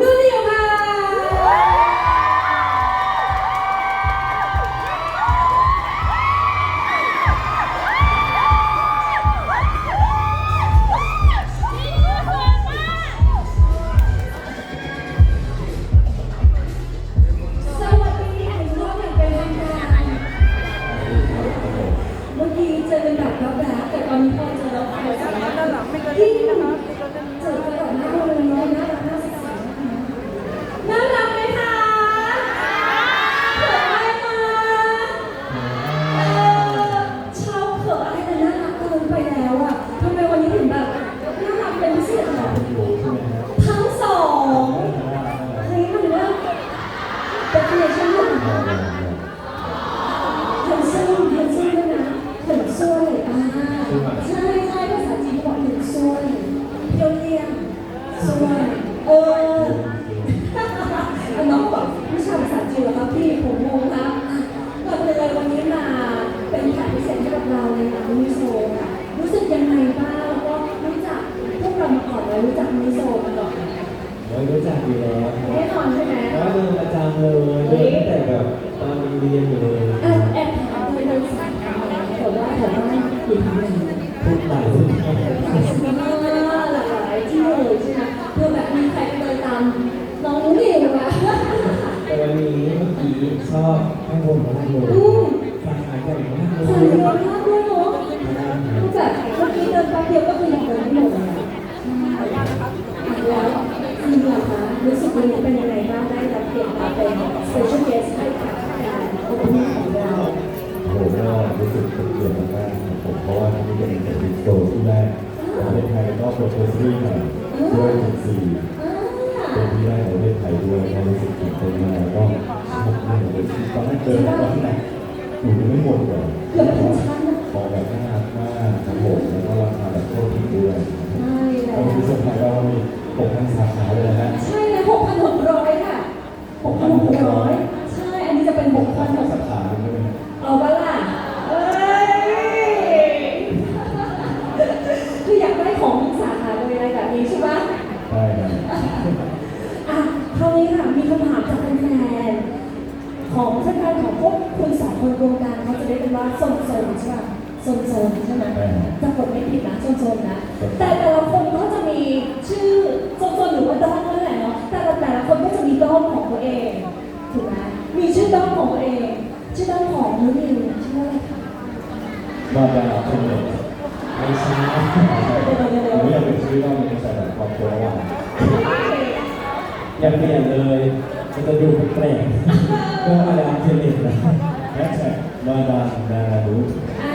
นุ่ ใช่ใช่ภาษาจีนเขาบอกถึงซวยเพียวเลียงซวยเออน้องบอกวิชาภาษาจีนหรอครับพี่ผมงงครับก่อนเลยวันนี้มาเป็นแขกพิเศษให้กับเราในงานมิโซค่ะรู้สึกยังไงบ้างแล้วก็รู้จักพวกเรามาก่อนเลยรู้จักมิโซกันก่อนเรารู้จักอยู่แล้วแน่นอนใช่ไหมเราเดินประจำเลยเดินตั้งแต่แบบตอนเรียนอยู่เลยแอบถามเลยเราสักแต่ว่าแต่ว่าอยู่ทำอะไร พูดหลายทุกครั้งหลากหลายที่เลยใช่ไหมเพื่อแบบมีใครเดินตามน้องนุ่นนิวอะแต่วันนี้เมื่อกี้ชอบข้างบนมากเลยอืมสาขาใหญ่มากเลใส่ยเยอะมากด้วยเนาะคือแบบเมื่อกี้เดินแป๊บเดียวก็คือยังเดินไม่หมดเลยอะแล้วจริงเหรอคะรู้สึกวันนี้เป็นยังไงบ้างได้รับเกียรติมาเป็น special guest ให้กั เพราะว่าที่นี่เป็นเป็นโชว์ที่แรกของประเทศไทยก็โปรโพสต์ใหม่ด้วยถึงสี่เป็นที่แรกของประเทศไทยด้วยก็รู้สึกตื่นเต้นมากแล้วก็ชอบมากเลยตอนนั้นเจอตอนที่ไหนอยู่ไม่หมดเลยบถึงชั้นนะของแบบน่ารักมากครับผมแล้วก็ราคาแบบโคตรถูกด้วยใช่แล้เราวมีส่วนใหญ่เรามีหกพันสาขาเลยนะฮะใช่เลย6,600ค่ะ6,600ใช่อันนี้จะเป็น สา 6,600 ขาใช่ไหม เอาปะล่ะเอ้ย คืออยากได้ของทุกสาขาเลยอะไรแบบ นี้ใช่ปะใช่ครับอะคราวนี้ค่ะมีคำถามจากแฟนๆของแฟนๆของพวกคุณสองคนรวมกันเขาจะได้เป็นว่าโซนโซนใช่ปะโซนโซนใช่ไหมใช่ครับจะกดไม่ผิดนะโซนโซนนะ แต่แต่ละคนก็จะมีชื่อโซนโซนหรือว่าด้อมนั่นแหละเนาะแต่ละแต่ละคนก็จะมีด้อมของตัวเองถูกไหมมีชื่อด้อมของตัวเอง ชื่อด้อมของนุ้นิวชื่อว่าอะไรคะมาดาเป็นเด็กไม่ใช่ผมอยากเป็นชื่อว่ามีแต่แบบความโกงว่า อย่าเปลี่ยนเลยมันจะดูแปลกๆก็มาดามเทนนิสนะแฮชแท็กมาดามนาดูอ่า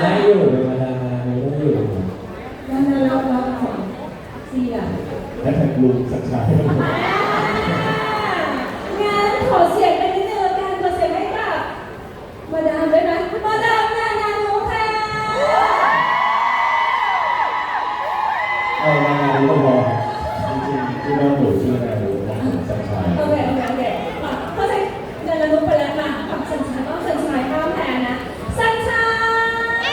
ได้อยู่เลยมาดามนาดูได้อยู่แล้วนั่นเราเราของซีอะแฮชแท็กลุงสักชายงั้นขอเสียงกันนิดนึงละกันขอเสียงให้กับมาดามได้ไหมมาดามนานาโนค่ะเอามานาดูก็พอ โอเคโอเคโอเคอะเข้าใจเดินระลุกไปแล้วมาฝั่งสัญชัยต้องสัญชัยข้ามแพนนะสัญชัย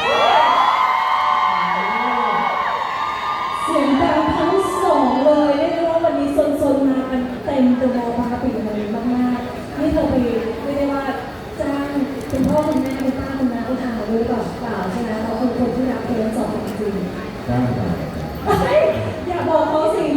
เสียงดังทั้งสองเลยเรียกได้ว่าวันนี้ซนมากันเต็มตัวมากปีเลยมากๆนี่เธอไปเรียกไว่าจ้างคุณพ่อคุณแม่คุณป้าคุณน้าคุณอาด้วยเปล่าเปล่าใช่ไหมเขาะคุณคนที่รักเธอสองจริงๆ ได้ครอย่าบอกเขาสิ